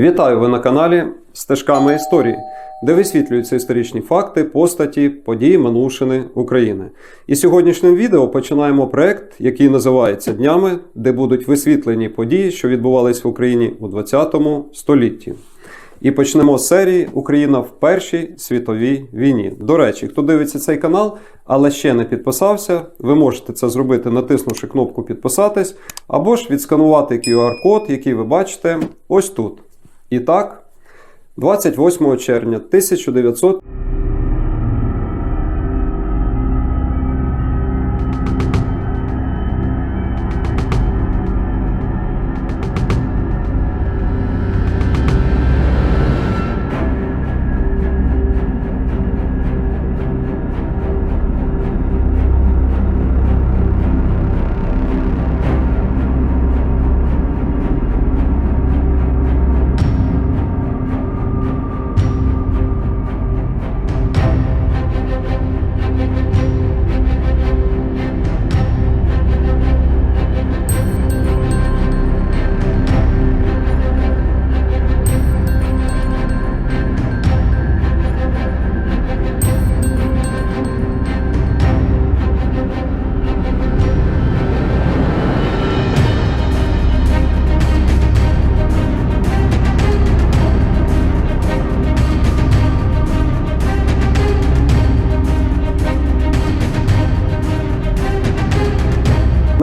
Вітаю ви на каналі Стежками історії, де висвітлюються історичні факти, постаті, події минувшини України. І сьогоднішнім відео починаємо проект, який називається Днями, де будуть висвітлені події, що відбувались в Україні у 20 столітті. І почнемо з серії Україна в Першій світовій війні. До речі, хто дивиться цей канал, але ще не підписався, ви можете це зробити, натиснувши кнопку Підписатись, або ж відсканувати QR-код, який ви бачите ось тут. І так, 28 червня 1900.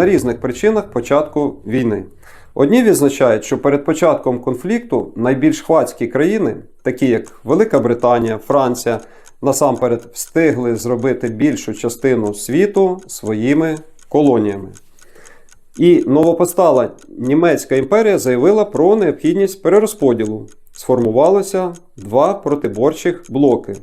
Різних причинах початку війни. Одні відзначають, що перед початком конфлікту найбільш хвацькі країни, такі як Велика Британія, Франція, насамперед встигли зробити більшу частину світу своїми колоніями. І новопостала німецька імперія заявила про необхідність перерозподілу. Сформувалося два протиборчих блоки: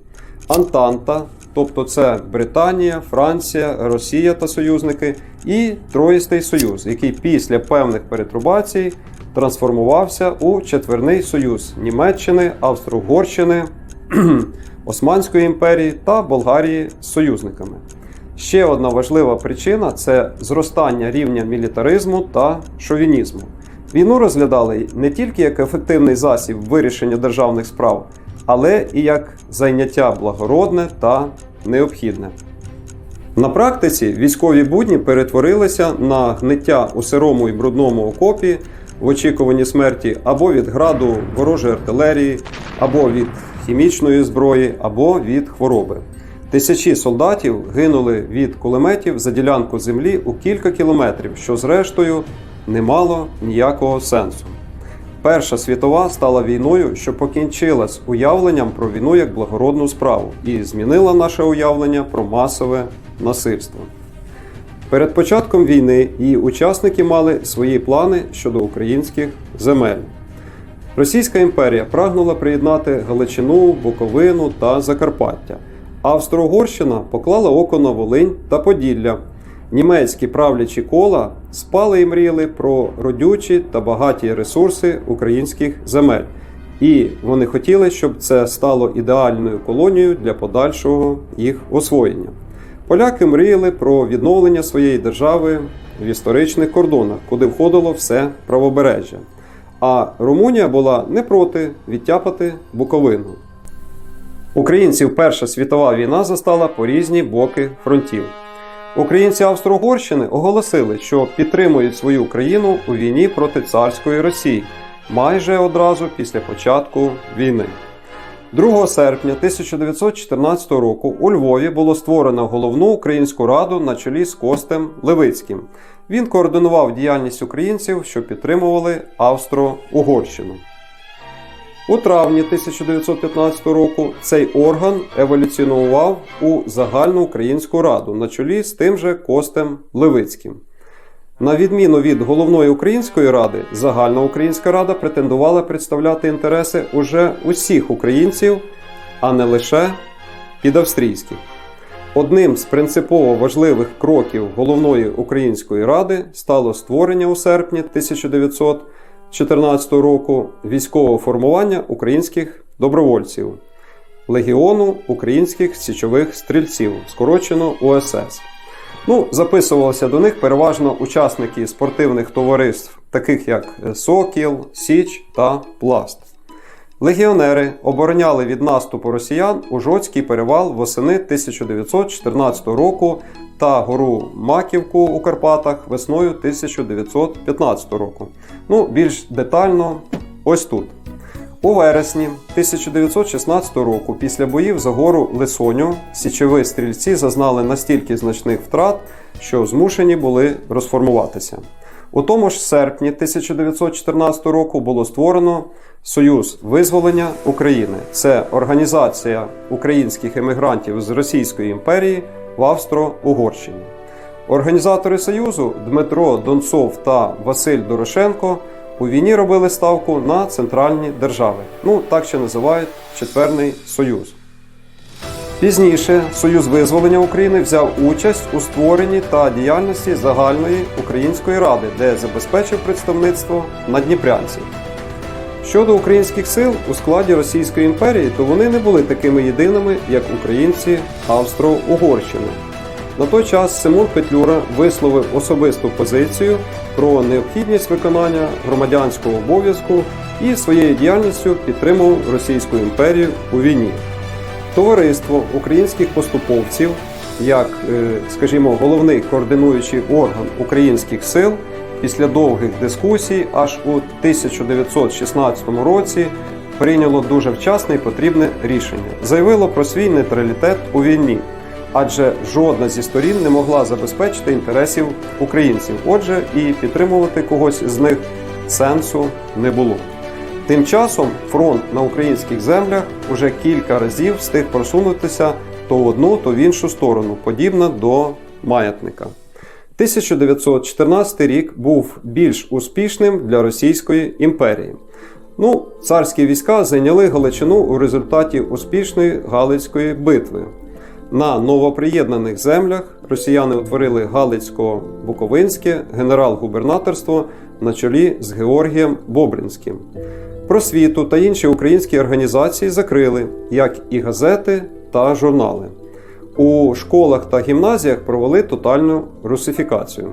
Антанта, тобто це Британія, Франція, Росія та союзники, і Троїстий Союз, який після певних перетрубацій трансформувався у четверний союз Німеччини, Австро-Угорщини, Османської імперії та Болгарії з союзниками. Ще одна важлива причина це зростання рівня мілітаризму та шовінізму. Війну розглядали не тільки як ефективний засіб вирішення державних справ, але і як зайняття благородне та необхідне. На практиці військові будні перетворилися на гниття у сирому і брудному окопі в очікуванні смерті або від граду ворожої артилерії, або від хімічної зброї, або від хвороби. Тисячі солдатів гинули від кулеметів за ділянку землі у кілька кілометрів, що зрештою не мало ніякого сенсу. Перша світова стала війною, що покінчила з уявленням про війну як благородну справу і змінила наше уявлення про масове насильство. Перед початком війни її учасники мали свої плани щодо українських земель. Російська імперія прагнула приєднати Галичину, Буковину та Закарпаття. Австро-Угорщина поклала око на Волинь та Поділля. Німецькі правлячі кола спали і мріяли про родючі та багаті ресурси українських земель. І вони хотіли, щоб це стало ідеальною колонією для подальшого їх освоєння. Поляки мріяли про відновлення своєї держави в історичних кордонах, куди входило все правобережжя. А Румунія була не проти відтяпати Буковину. Українців Перша світова війна застала по різні боки фронтів. Українці Австро-Угорщини оголосили, що підтримують свою країну у війні проти царської Росії майже одразу після початку війни. 2 серпня 1914 року у Львові було створено головну українську раду на чолі з Костем Левицьким. Він координував діяльність українців, що підтримували Австро-Угорщину. У травні 1915 року цей орган еволюціонував у загальну українську раду на чолі з тим же Костем Левицьким. На відміну від головної української ради, загальна українська рада претендувала представляти інтереси уже усіх українців, а не лише підавстрійських. Одним з принципово важливих кроків головної української ради стало створення у серпні 1914 року військового формування українських добровольців Легіону українських січових стрільців, скорочено УСС. Ну, записувалися до них переважно учасники спортивних товариств, таких як Сокіл, Січ та Пласт. Легіонери обороняли від наступу росіян Ужоцький перевал восени 1914 року та гору Маківку у Карпатах весною 1915 року. Ну, більш детально ось тут. У вересні 1916 року, після боїв за гору Лисоню, січові стрільці зазнали настільки значних втрат, що змушені були розформуватися. У тому ж серпні 1914 року було створено Союз визволення України. Це організація українських емігрантів з Російської імперії в Австро-Угорщині. Організатори Союзу Дмитро Донцов та Василь Дорошенко у війні робили ставку на центральні держави. Ну, так ще називають Четверний Союз. Пізніше Союз визволення України взяв участь у створенні та діяльності загальної української ради, де забезпечив представництво надніпрянців. Щодо українських сил у складі Російської імперії, то вони не були такими єдиними, як українці Австро-Угорщини. На той час Симон Петлюра висловив особисту позицію про необхідність виконання громадянського обов'язку і своєю діяльністю підтримував Російську імперію у війні. Товариство українських поступовців, як, е, скажімо, головний координуючий орган українських сил, після довгих дискусій, аж у 1916 році прийняло дуже вчасне і потрібне рішення. Заявило про свій нейтралітет у війні, адже жодна зі сторін не могла забезпечити інтересів українців. Отже, і підтримувати когось з них сенсу не було. Тим часом фронт на українських землях уже кілька разів встиг просунутися то в одну, то в іншу сторону, подібно до маятника. 1914 рік був більш успішним для Російської імперії. Ну, царські війська зайняли Галичину у результаті успішної Галицької битви. На новоприєднаних землях росіяни утворили Галицько-Буковинське генерал-губернаторство на чолі з Георгієм Бобринським. Просвіту та інші українські організації закрили, як і газети та журнали. У школах та гімназіях провели тотальну русифікацію.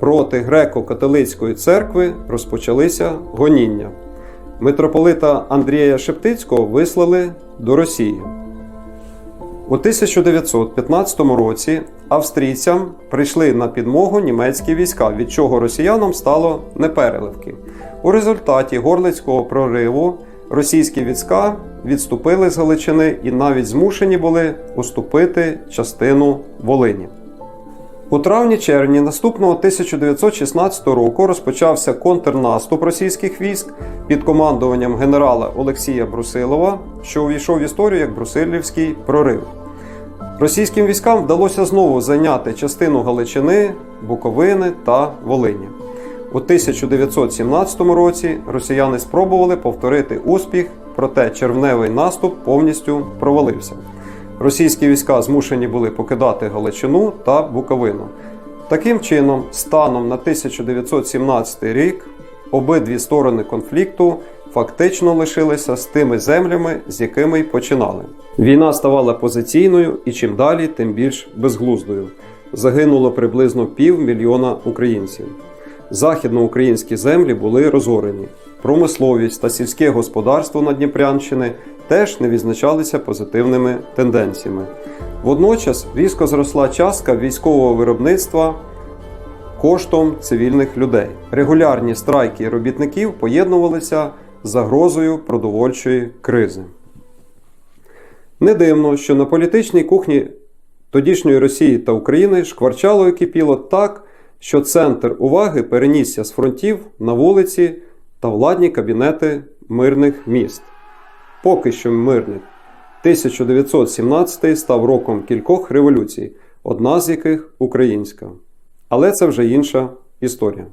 Проти греко-католицької церкви розпочалися гоніння. Митрополита Андрія Шептицького вислали до Росії. У 1915 році австрійцям прийшли на підмогу німецькі війська, від чого росіянам стало непереливки. У результаті горлицького прориву російські війська відступили з Галичини і навіть змушені були уступити частину Волині. У травні-червні наступного 1916 року розпочався контрнаступ російських військ під командуванням генерала Олексія Брусилова, що увійшов в історію як Брусилівський прорив. Російським військам вдалося знову зайняти частину Галичини, Буковини та Волині. У 1917 році росіяни спробували повторити успіх, проте червневий наступ повністю провалився. Російські війська змушені були покидати Галичину та Буковину. Таким чином, станом на 1917 рік обидві сторони конфлікту фактично лишилися з тими землями, з якими й починали. Війна ставала позиційною і чим далі, тим більш безглуздою. Загинуло приблизно півмільйона українців. Західноукраїнські землі були розорені. Промисловість та сільське господарство Надніпрянщини теж не відзначалися позитивними тенденціями. Водночас різко зросла частка військового виробництва коштом цивільних людей. Регулярні страйки робітників поєднувалися з загрозою продовольчої кризи. Не дивно, що на політичній кухні тодішньої Росії та України шкварчало і кипіло так, що центр уваги перенісся з фронтів на вулиці та владні кабінети мирних міст. Поки що мирних. 1917 став роком кількох революцій, одна з яких українська. Але це вже інша історія.